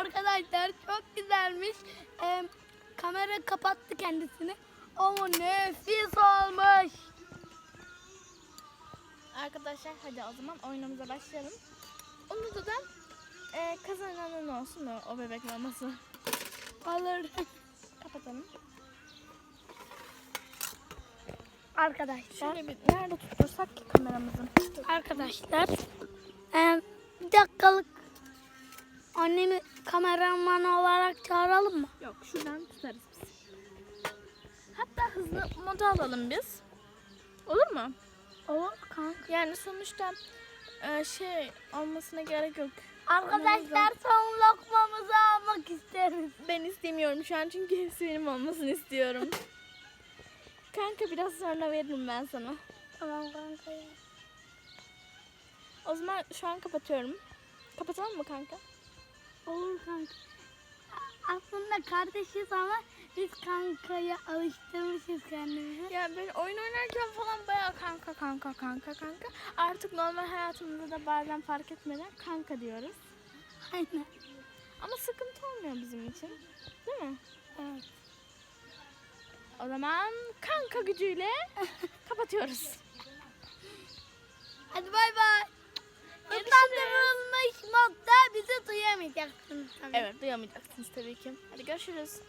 Arkadaşlar çok güzelmiş. Ee, kamera kapattı kendisini. Ama nefis olmuş. Arkadaşlar hadi o zaman oyunumuza başlayalım. Umudu da e, kazananın olsun o, o bebek maması. Alır. Kapatalım. Arkadaşlar. Şöyle bir nerede tuttursak ki kameramızı? Arkadaşlar. ee, bir dakikalık annemi kameraman olarak çağıralım mı? Yok şuradan tutarız biz. Hatta hızlı moda alalım biz. Olur mu? Olur kanka. Yani sonuçta e, şey olmasına gerek yok. Arkadaşlar son lokmamızı almak isteriz. Ben istemiyorum şu an çünkü hepsi benim olmasını istiyorum. Kanka biraz sonra veririm ben sana. Tamam kanka. O zaman şu an kapatıyorum. Kapatalım mı kanka? Olur kanka. Aslında kardeşiz ama biz kankaya alıştırmışız kendimizi. Ya ben oyun oynarken falan bayağı kanka kanka kanka kanka. Artık normal hayatımızda da bazen fark etmeden kanka diyoruz. Aynen. Ama sıkıntı olmuyor bizim için. Değil mi? Evet. O zaman kanka gücüyle kapatıyoruz. Duyamayacaksınız tabii. Evet duyamayacaksınız tabii ki. Hadi görüşürüz.